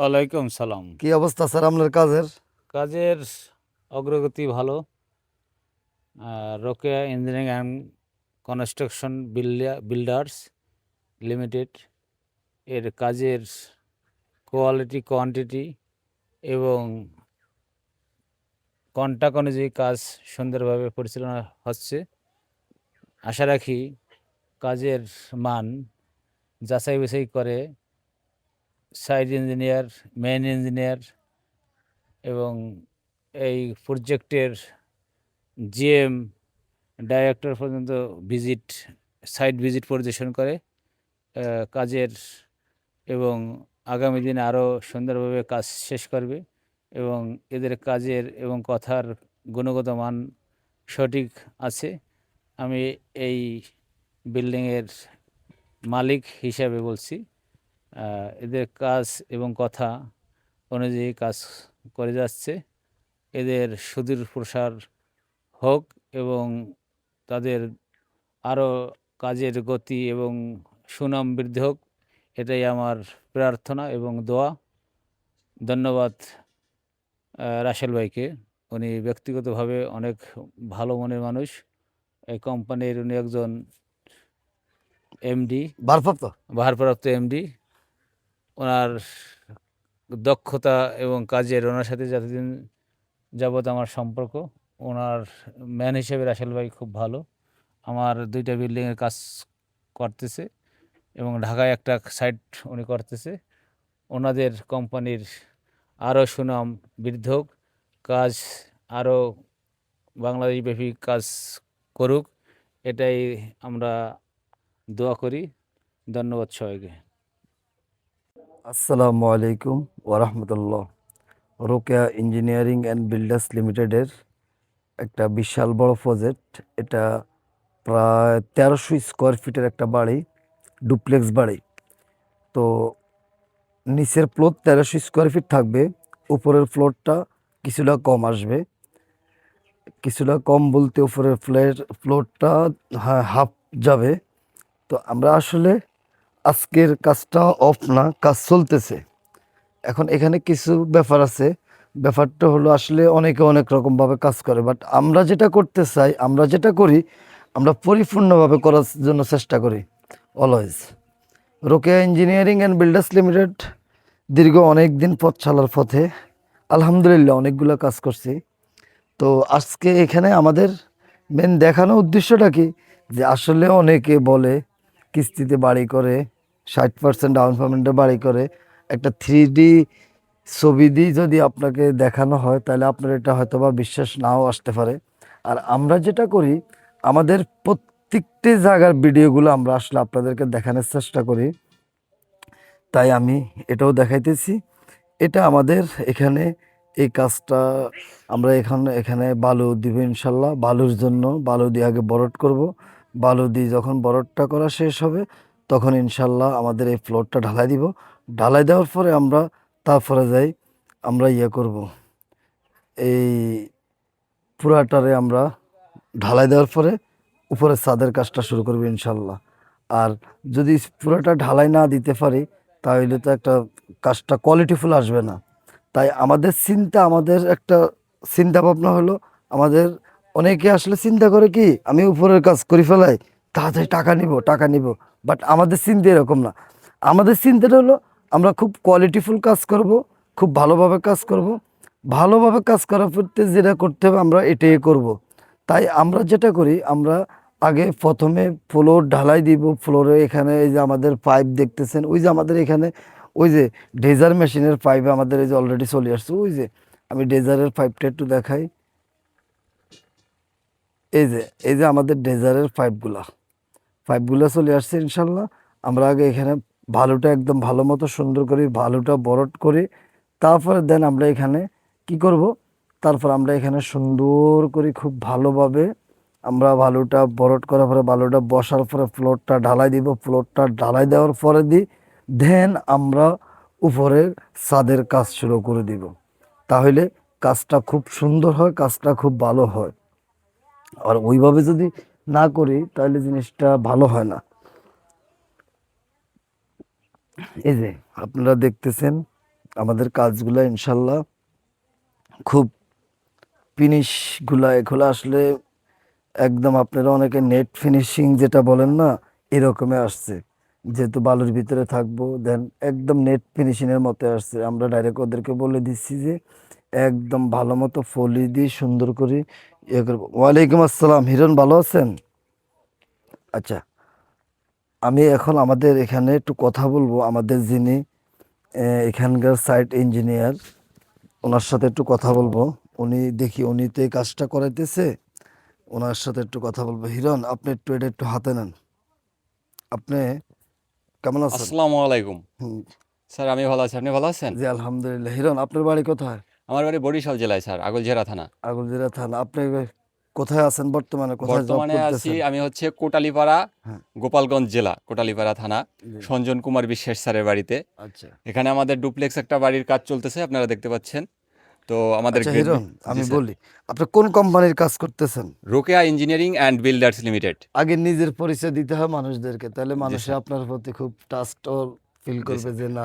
ওয়ালাইকুম সালাম। কি অবস্থা স্যার আপনার কাজের? কাজের অগ্রগতি ভালো। Rokeya engineering and construction builders limited এর কাজের কোয়ালিটি কোয়ান্টিটি এবং কন্টাক্ট অনুযায়ী কাজ সুন্দরভাবে পরিচালনা হচ্ছে। আশা রাখি কাজের মান যাচাই বাছাই করে সাইড ইঞ্জিনিয়ার মেন ইঞ্জিনিয়ার এবং এই প্রজেক্টের জিএম ডাইরেক্টর পর্যন্ত ভিজিট সাইট ভিজিট পরিদর্শন করে কাজের এবং আগামী দিনে আরও সুন্দরভাবে কাজ শেষ করবে এবং এদের কাজের এবং কথার গুণগত মান সঠিক আছে। আমি এই বিল্ডিংয়ের মালিক হিসাবে বলছি। এদের কাজ এবং কথা অনুযায়ী কাজ করে যাচ্ছে। এদের সুদূর প্রসার হোক এবং তাদের আরও কাজের গতি এবং সুনাম বৃদ্ধি হোক এটাই আমার প্রার্থনা এবং দোয়া। ধন্যবাদ রাসেল ভাইকে। উনি ব্যক্তিগতভাবে অনেক ভালো মনের মানুষ। এই কোম্পানির উনি একজন এমডি ভারপ্রাপ্ত? ভারপ্রাপ্ত এমডি। ওনার দক্ষতা এবং কাজের, ওনার সাথে যতদিন যাবৎ আমার সম্পর্ক, ওনার ম্যান হিসেবে রাসেল ভাই খুব ভালো। আমার দুইটা বিল্ডিংয়ের কাজ করতেছে এবং ঢাকায় একটা সাইট উনি করতেছে। ওনাদের কোম্পানির আরও সুনাম বৃদ্ধ কাজ আরও বাংলাদেশব্যাপী কাজ করুক, এটাই আমরা দোয়া করি। ধন্যবাদ সবাইকে। আসসালামু আলাইকুম ওরহমতুল্লাহ রোকেয়া ইঞ্জিনিয়ারিং অ্যান্ড বিল্ডার্স লিমিটেডের একটা বিশাল বড় প্রজেক্ট। এটা প্রায় তেরোশো স্কোয়ার ফিটের একটা বাড়ি, ডুপ্লেক্স বাড়ি। তো নিচের ফ্লোর তেরোশো স্কোয়ার ফিট থাকবে, উপরের ফ্লোরটা কিছুটা কম আসবে। কিছুটা কম বলতে উপরের ফ্লের ফ্লোরটা হাফ যাবে। তো আমরা আসলে আজকের কাজটা অফ না, কাজ চলতেছে। এখন এখানে কিছু ব্যাপার আছে। ব্যাপারটা হলো আসলে অনেকে অনেক রকমভাবে কাজ করে বাট আমরা যেটা করতে চাই, আমরা যেটা করি, আমরা পরিপূর্ণভাবে করার জন্য চেষ্টা করি always Rokeya engineering and builders limited দীর্ঘ অনেক দিন পথ চালার পথে, আলহামদুলিল্লাহ অনেকগুলো কাজ করছি। তো আজকে এখানে আমাদের মেন দেখানো উদ্দেশ্যটা কি? যে আসলে অনেকে বলে, কিস্তিতে বাড়ি করে ষাট পার্সেন্ট ডাউন পেমেন্টে বাড়ি করে। একটা থ্রি ডি ছবি দিয়ে যদি আপনাকে দেখানো হয়, তাহলে আপনার এটা হয়তো বা বিশ্বাস নাও আসতে পারে। আর আমরা যেটা করি, আমাদের প্রত্যেকটি জায়গার ভিডিওগুলো আমরা আসলে আপনাদেরকে দেখানোর চেষ্টা করি। তাই আমি এটাও দেখাইতেছি। এটা আমাদের এখানে এই কাজটা আমরা এখানে এখানে বালু দিব ইনশাল্লাহ। বালুর জন্য বালু দিয়ে আগে বরট করব। বালু দিয়ে যখন বরটটা করা শেষ হবে তখন ইনশাল্লাহ আমাদের এই ফ্লোরটা ঢালাই দিব। ঢালাই দেওয়ার পরে আমরা তারপরে যাই, আমরা ইয়ে করব। এই পুরাটারে আমরা ঢালাই দেওয়ার পরে উপরে ছাদের কাজটা শুরু করব ইনশাল্লাহ। আর যদি পুরোটা ঢালাই না দিতে পারি, তাহলে তো একটা কাজটা কোয়ালিটিফুল আসবে না। তাই আমাদের চিন্তা, আমাদের একটা চিন্তা ভাবনা হলো, আমাদের অনেকে আসলে চিন্তা করে কি, আমি উপরের কাজ করে ফেলাই তাড়াতাড়ি টাকা নিব টাকা নিব। বাট আমাদের চিন্তা এরকম না। আমাদের চিন্তাটা হলো, আমরা খুব কোয়ালিটিফুল কাজ করব, খুব ভালোভাবে কাজ করব। ভালোভাবে কাজ করার পড়তে যেটা করতে হবে, আমরা এটাই করব। তাই আমরা যেটা করি, আমরা আগে প্রথমে ফ্লোর ঢালাই দিব। ফ্লোরে এখানে এই যে আমাদের পাইপ দেখতেছেন, ওই যে আমাদের এখানে, ওই যে ডেজার মেশিনের পাইপ আমাদের এই যে অলরেডি চলে আসছে, ওই যে আমি ডেজারের পাইপটা একটু দেখাই। এই যে এই যে আমাদের ডেজারের পাইপগুলা পাইপগুলো চলে আসছে ইনশাল্লাহ। আমরা আগে এখানে ভালোটা একদম ভালো মতো সুন্দর করি, ভালোটা বরট করি, তারপরে দেন আমরা এখানে কি করব? তারপর আমরা এখানে সুন্দর করে খুব ভালোভাবে আমরা বালুটা বরট করার পরে বালুটা বসার পরে ফ্লোরটা ঢালাই দিব। ফ্লোরটা ঢালাই দেওয়ার পরে দিই দেন আমরা উপরের ছাদের কাজ শুরু করে দিব। তাহলে কাজটা খুব সুন্দর হয়, কাজটা খুব ভালো হয়। আর ওইভাবে যদি না করি, তাহলে জিনিসটা ভালো হয় না। এই যে, আপনারা দেখতেছেন, আমাদের কাজগুলো ইনশাল্লাহ খুব ফিনিশগুলা এগুলো আসলে একদম আপনারা অনেকে নেট ফিনিশিং যেটা বলেন না, এরকমই আসছে। যেহেতু বালুর ভিতরে থাকব দেন একদম নেট ফিনিশিংয়ের মতো আসছে। আমরা ডাইরেক্ট ওদেরকে বলে দিচ্ছি যে একদম ভালো মতো ফলি দিয়ে সুন্দর করে ইয়ে করব। ওয়ালাইকুম আসসালাম। হিরণ ভালো আছেন? আচ্ছা আমি এখন আমাদের এখানে একটু কথা বলব। আমাদের যিনি এখানকার সাইট ইঞ্জিনিয়ার ওনার সাথে একটু কথা বলব। উনি দেখি উনি তো এই কাজটা করাইতেছে ওনার সাথে একটু কথা বলব। হিরণ আপনি একটু এটা একটু হাতে নেন। আপনি কেমন আছেন? আসসালামু আলাইকুম। হুম, স্যার আমি ভালো আছি। আপনি ভালো আছেন? জি আলহামদুলিল্লাহ। হিরণ আপনার বাড়ি কোথায়? আমার বাড়ি বরিশাল জেলায় স্যার আগলঝেরা থানা। আগুলজিরা থানা। আপনি কোথায় আছেন বর্তমানে? কোথায় বর্তমানে আছি আমি হচ্ছে কোটালীপাড়া হ্যাঁ। গোপালগঞ্জ জেলা কোটালীপাড়া থানা সঞ্জন কুমার বিশ্বাস স্যারের বাড়িতে। আচ্ছা। এখানে আমাদের ডুপ্লেক্স একটা বাড়ির কাজ চলতেছে আপনারা দেখতে পাচ্ছেন। তো আমাদের আচ্ছা আমি বলি আপনি কোন কোম্পানির কাজ করতেছেন? Rokeya engineering and builders limited. আগে নিজের পরিচয় দিতে হয় মানুষদেরকে তাহলে মানুষে আপনার প্রতি খুব ট্রাস্ট ফিল করবে যে না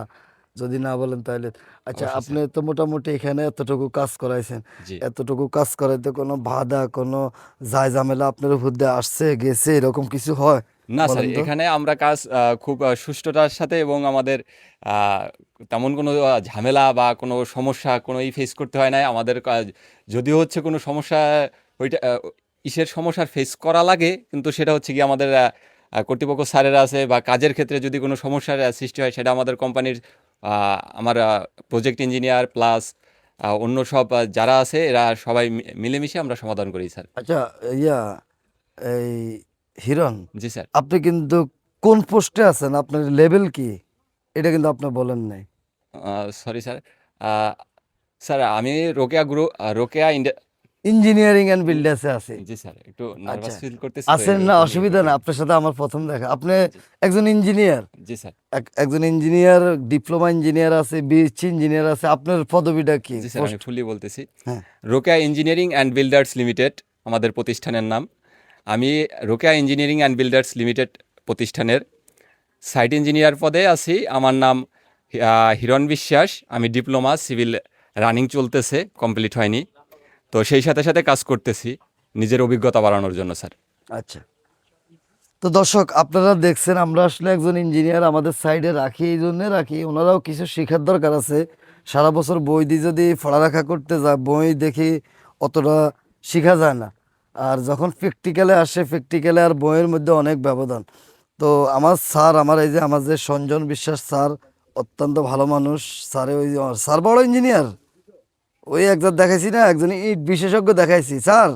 যদি না বলেন তাহলে। আচ্ছা আপনি তো মোটামুটি এখানে এতটুকু কাজ করাইছেন। জি। এতটুকু কাজ করাইতে কোনো বাধা কোনো যায় ঝামেলা আপনার উপর দিয়ে আসছে গেছে এরকম কিছু হয়? না স্যার বলেন তো। এখানে আমরা কাজ আহ, খুব আহ, সুষ্ঠুতার সাথে এবং আমাদের আহ, তেমন কোনো আহ, ঝামেলা বা কোনো সমস্যা কোনোই ফেস করতে হয় না আমাদের কাজ যদিও হচ্ছে কোনো সমস্যা ওইটা আহ, ইসের সমস্যার ফেস করা লাগে কিন্তু সেটা হচ্ছে কি আমাদের আহ, আহ, কর্তৃপক্ষ স্যারেরা আছে বা কাজের ক্ষেত্রে যদি কোনো সমস্যার আহ, সৃষ্টি হয় সেটা আমাদের কোম্পানির আমার প্রজেক্ট ইঞ্জিনিয়ার প্লাস অন্য সব যারা আছে এরা সবাই মিলেমিশে আমরা সমাধান করি স্যার। আচ্ছা ইয়া এই হিরণ জি স্যার। আপনি কিন্তু কোন পোস্টে আছেন? আপনার লেভেল কি? এটা কিন্তু আপনি বলেন নাই। Sorry sir. স্যার আমি Rokeya group Rokeya engineering and বিল্ডার্সে আছে। জি স্যার একটু নার্ভাস আচ্ছা। ফিল করতেছি আছেন না? অসুবিধা না আপনার সাথে আমার প্রথম দেখা। আপনি একজন ইঞ্জিনিয়ার জি স্যার। একজন ইঞ্জিনিয়ার ডিপ্লোমা ইঞ্জিনিয়ার আছে বিএসসি ইঞ্জিনিয়ার আছে আপনার পদবিটা কি? জি স্যার আমি ফুলি বলতেছি। হ্যাঁ। Rokeya engineering and builders limited আমাদের প্রতিষ্ঠানের নাম। আমি Rokeya engineering and builders limited প্রতিষ্ঠানের সাইট ইঞ্জিনিয়ার পদে আছি। আমার নাম হিরণ বিশ্বাস। আমি ডিপ্লোমা সিভিল রানিং চলতেছে কমপ্লিট হয়নি। তো সেই সাথে সাথে কাজ করতেছি, নিজের অভিজ্ঞতা বাড়ানোর জন্য, স্যার। আচ্ছা। তো দর্শক, আপনারা দেখছেন, আমরা আসলে একজন ইঞ্জিনিয়ার আমাদের সাইডে রাখি, এই জন্যে রাখি। ওনারাও কিছু শেখার দরকার আছে। সারা বছর বই দিয়ে যদি পড়ালেখা করতে যায়, বই দেখি অতটা শেখা যায় না। আর যখন প্র্যাকটিক্যালে আসে প্র্যাকটিক্যালে আর বইয়ের মধ্যে অনেক ব্যবধান। তো আমার স্যার, আমার এই যে, আমার যে সঞ্জন বিশ্বাস স্যার, অত্যন্ত ভালো মানুষ। স্যারে ওই যে স্যার বড় ইঞ্জিনিয়ার ওই একজন দেখাইছি না একজন ইট বিশেষজ্ঞ দেখাইছি। স্যার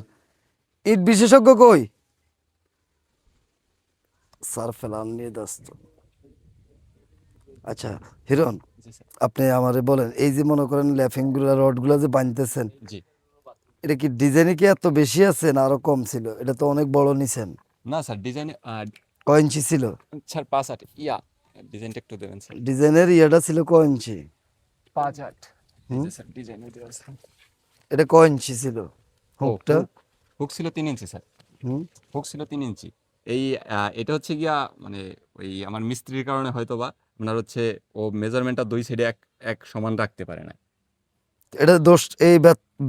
ইট বিশেষজ্ঞ কই? স্যার ফেলান নিয়ে ব্যস্ত আচ্ছা হিরণ আপনি আমারে বলেন এই যে মনে করেন ল্যাফিংগুলো রডগুলো যে বাঁধতেছেন এটা কি ডিজাইনে কি এত বেশি আছে না আরও কম ছিল? এটা তো অনেক বড় নিছেন। না স্যার ডিজাইন কয় ইঞ্চি ছিল? স্যার পাঁচ আট ইয়া ডিজাইনটা একটু দেবেন স্যার। ডিজাইনের ইয়েটা ছিল কয় ইঞ্চি? পাঁচ আট। এটা কয় ইঞ্চি ছিল? হুকটা? হুক ছিল তিন ইঞ্চি স্যার। হুম? হুক ছিল তিন ইঞ্চি। এই এটা হচ্ছে গিয়া মানে ওই আমার মিস্ত্রির কারণে হয়তো বা আপনার হচ্ছে ও মেজারমেন্টটা দুই সাইডে এক এক সমান রাখতে পারে না। এটা দোষ এই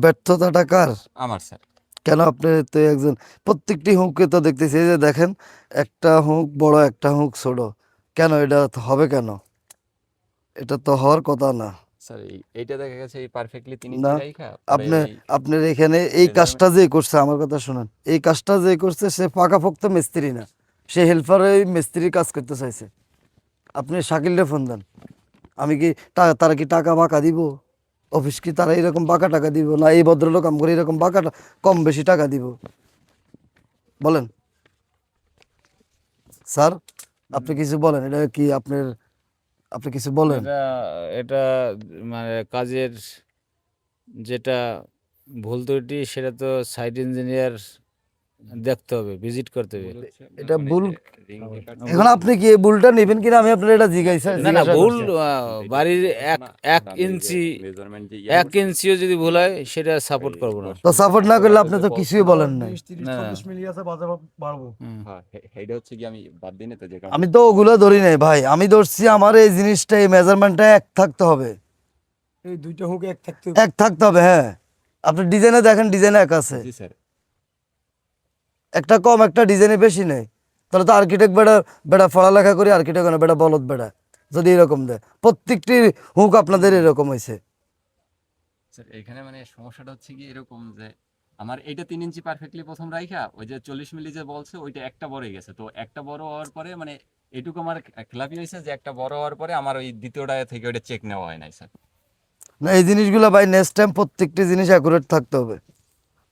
ব্যর্থতাটা কার? আমার স্যার। কেন আপনি তো একজন প্রত্যেকটি হুঁককে তো দেখতেছি এই যে দেখেন একটা হুঁক বড় একটা হুঁক ছোট। কেন এটা হবে কেন? এটা তো হওয়ার কথা না। স্যার এইটা দেখা গেছে এই পারফেক্টলি তিন না, আপনি আপনার এখানে এই কাজটা যে করছে আমার কথা শুনুন। এই কাজটা যে করছে সে পাকাপোক্ত মিস্ত্রি না। সে হেল্পার মিস্ত্রির কাজ করতে চাইছে। আপনি শাকিলরে ফোন দেন। আমি কি তারা কি টাকা বাঁকা দিব? অফিস কি তারা এরকম বাঁকা টাকা দিব? না এই ভদ্রলোক কাম করে এরকম বাঁকা কম বেশি টাকা দিব? বলেন। স্যার আপনি কিছু বলেন। এটা কি আপনার আপনি কিছু বলেন। এটা মানে কাজের যেটা ভুল ত্রুটি সেটা তো সাইট ইঞ্জিনিয়ার দেখতে হবে ভিজিট করতে হবে। এটা ভুল- এখন আপনি কি এই বুলটা নেবেন কিনা? আমি আপনার এটা জিজ্ঞাসা না না ভুল বাড়ির এক এক ইঞ্চি এক ইঞ্চিও যদি ভুল হয় সেটা সাপোর্ট করব না। তো সাপোর্ট না করলে আপনি তো কিছুই বলেন না। হ্যাঁ, আমি তো যে কারণে- আমি তো ওগুলো ধরি নাই ভাই। আমি ধরছি আমার এই জিনিসটা এই মেজারমেন্টটা এক থাকতে হবে। এই দুইটা হুক এক থাকতে এক থাকতে হবে হ্যাঁ। আপনি ডিজাইনে দেখেন ডিজাইনে এক আছে। জি স্যার। একটা কম একটা ডিজাইনে বেশি নেই। তাহলে তো আর্কিটেক্ট বেড়া বেড়া পড়ালেখা করি আর্কিটেক্ট না বেড়া বলদ বেড়া। যদি এরকম দেয়। প্রত্যেকটি হুক আপনাদের এরকম হয়েছে স্যার এখানে মানে সমস্যাটা হচ্ছে কি এরকম যে আমার এইটা তিন ইঞ্চি পারফেক্টলি প্রথম রাইখা ওই যে চল্লিশ মিলি যে বলছে ওইটা একটা বড় হয়ে গেছে। তো একটা বড় হওয়ার পরে মানে এটুকু আমার খেলাপি হয়েছে যে একটা বড় হওয়ার পরে আমার ওই দ্বিতীয়টা থেকে ওইটা চেক নেওয়া হয় নাই স্যার না এই জিনিসগুলো ভাই নেক্সট টাইম প্রত্যেকটি জিনিস অ্যাকুরেট থাকতে হবে।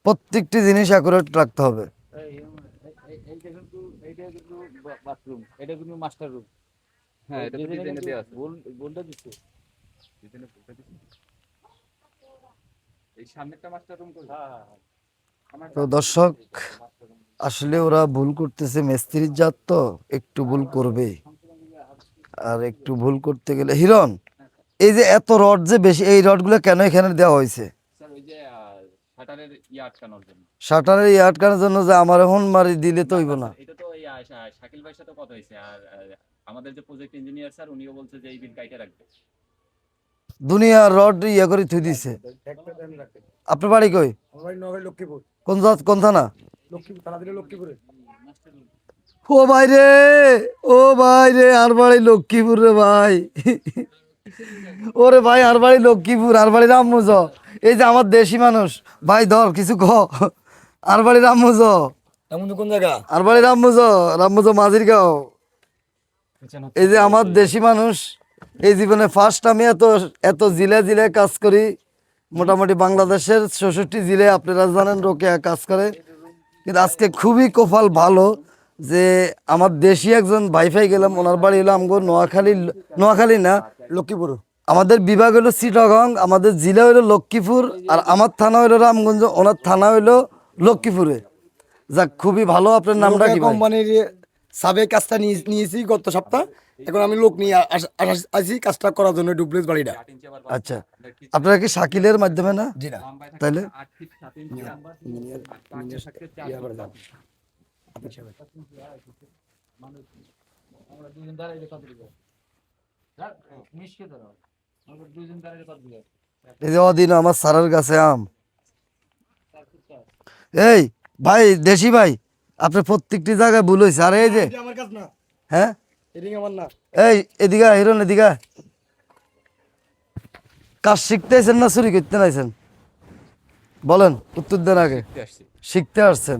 প্রত্যেকটি জিনিস অ্যাকুরেট রাখতে হবে। এইটা কিন্তু এইটা কিন্তু বাথরুম এটা কিন্তু মাস্টার রুম হ্যাঁ এটা তো ডিজাইনে দেওয়া আছে। বলটা দিচ্ছে। ডিজাইনে বলতে দিছি। এই সামনেরটা মাস্টার রুম করে হ্যাঁ তো দর্শক আসলে ওরা ভুল করতেছে মিস্ত্রির জাত তো একটু ভুল করবেই আর একটু ভুল করতে গেলে হিরণ এই যে এত রড যে বেশি এই রডগুলো কেন এখানে দেওয়া হয়েছে? শাটারের ইয়ে আটকানোর জন্য। শাটারের এই আটকানোর জন্য যে আমার এখন মারি দিলে তো হইব না। এটা তো শাকিল ভাইয়ের সাথে কথা হয়েছে আর আমাদের যে প্রজেক্ট ইঞ্জিনিয়ার স্যার উনিও বলছে যে এই বিল কাইটে রাখবে। দুনিয়া রড ইয়ে করে থুই দিছে। আপনার বাড়ি কই? আমার বাড়ি নগর লক্ষ্মীপুর। কোন জাত কোন থানা? লক্ষ্মীপুরে ও ভাই রে ও ভাই রে আর বাড়ি লক্ষ্মীপুর রে ভাই। ওরে ভাই আর বাড়ি লক্ষ্মীপুর আর বাড়ি রামমুজ এই যে আমার দেশি মানুষ ভাই ধর কিছু ক? আর বাড়ি রামমুজ। কোন জায়গা? আর বাড়ি রামমুজ রামমুজ মাঝির গাঁও এই যে আমার দেশি মানুষ এই জীবনে ফার্স্ট আমি এত এত জিলে জিলে কাজ করি। মোটামুটি বাংলাদেশের ষষট্টি জিলে আপনারা জানেন রোকেয়া কাজ করে। কিন্তু আজকে খুবই কপাল ভালো যে আমার দেশি একজন ভাইফাই গেলাম ওনার বাড়ি হলো আমগো নোয়াখালী নোয়াখালী না লক্ষ্মীপুর। আমাদের বিভাগ হলো চিটাগং আমাদের জেলা হলো লক্ষ্মীপুর আর আমার থানা হলো রামগঞ্জ ওনার থানা হলো লক্ষ্মীপুরে। যাক খুবই ভালো আপনার নামটা কি কোম্পানির সাবেক কাজটা নিয়ে- নিয়েছি গত সপ্তাহ। এখন আমি লোক নিয়ে আস- আস- আসি কাজটা করার জন্য ডুপ্লেস বাড়িটা। আচ্ছা আপনারা কি শাকিলের মাধ্যমে না? জি না। দাও। আমরা দুজন দাঁড়াইলে কত দিবে? মিশকে ধরো। আমরা দুজন দাঁড়াইলে কত দিবে এই যে অদিন আমার সারের কাছে আম। এই ভাই দেশি ভাই আপনি প্রত্যেকটি জায়গায় ভুল হয়েছে আর এই যে হ্যাঁ? না। এই এদিকে আয়, হিরণ এদিকে কাজ শিখতে আইছেন না চুরি করতে নাইছেন? বলেন উত্তর দেন আগে। শিখতে আসছেন?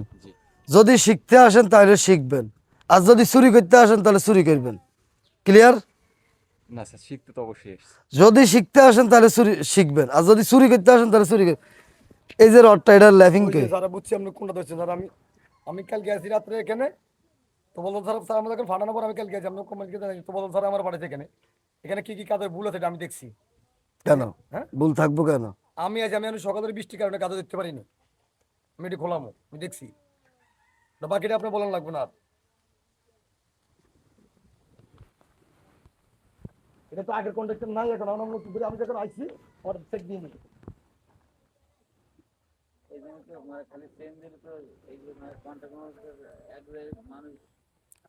যদি শিখতে আসেন তাহলে শিখবেন। আর যদি চুরি করতে আসেন তাহলে চুরি করবেন। ক্লিয়ার না স্যার শিখতে তো অবশ্যই যদি শিখতে আসেন তাহলে চুরি শিখবেন। আর যদি চুরি করতে আসেন তাহলে চুরি এই যে রডটা এটা কে? যারা বুঝছি আপনি কোনটা ধরছেন? স্যার আমি আমি কাল গেছি রাত্রে এখানে। তো বলল স্যার স্যার আমাদের এখন ফাটানোর পর আমি কাল গেছি আপনার কোম্পানিকে জানাই তো বলল স্যার আমার বাড়িতে এখানে। এখানে কি কি কাজের ভুল আছে আমি দেখছি। কেন? হ্যাঁ? ভুল থাকব কেন? আমি আজ আমি আমি সকালের বৃষ্টির কারণে কাজও দেখতে পারিনি। আমি এটি খোলামো আমি দেখছি। তো বাকিটা আপনি বলেন লাগবে না এটা তো আগের কন্ট্রাক্টর নাই এখন আমরা নতুন করে আমি যখন আইছি আমার চেক দিয়ে নিই মানে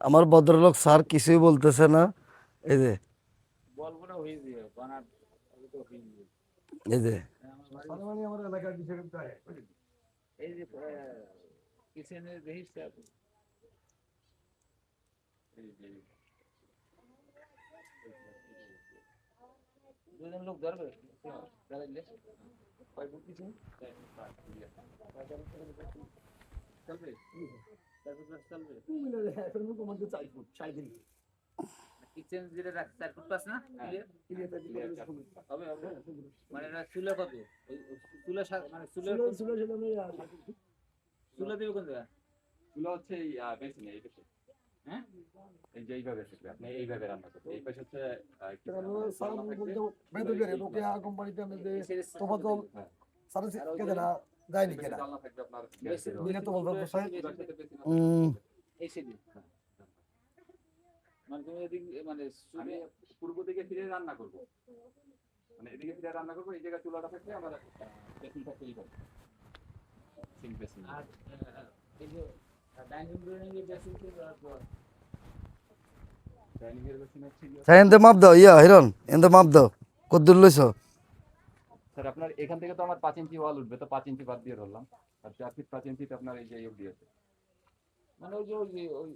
আমার ভদ্রলোক স্যার কিছুই বলতেছে না। এই যে। বলব না হয়ে যাবে। বানার তো হয়ে যাবে। এই যে। মানে মানে আমার এলাকার বিষয় এই যে কিচেনের দেখিস আপনি দুজন লোক ধরবে দাঁড়াইলে কয় ফুট কিচেন চলবে চার ফুট পাঁচ চলবে তুই মিলে দে, এখন আমি তোমাকে চাই ফুট, চাই দিন। কিচেন যেটা রাখ চার ফুট পাঁচ না Clear? ক্লিয়ার চাই দিন, আমি শুনি। হবে হবে। মানে চুলে কত? ওই চুলে মানে চুলে চুলে দেবে কোন জায়গা এগুলো হচ্ছে এই পাশে। হ্যাঁ? এই যে এইভাবে থাকবে আপনি এইভাবে রান্না করবেন এই পাশে হচ্ছে রোকেয়া কোম্পানিতে আমি যে তোফাজল যায়নি কেনা তো সাহেব এই মানে তুমি মানে পূর্ব দিকে ফিরে রান্না করব। মানে এদিকে ফিরে রান্না করব এই জায়গায় চুলাটা থাকবে আমার বেসিন থাকবে এইভাবে সিঙ্ক বেসিন আর এই যে স্যার এনতে মাপ দাও ইয়া হিরণ এনতে মাপ দাও কদ্দুর লইছ। স্যার আপনার এখান থেকে তো আমার পাঁচ ইঞ্চি ওয়াল উঠবে তো পাঁচ ইঞ্চি বাদ দিয়ে ধরলাম। আর চার ফিট পাঁচ ইঞ্চিতে আপনার এই যে ইয়ে দিয়েছে মানে ওই যে ওই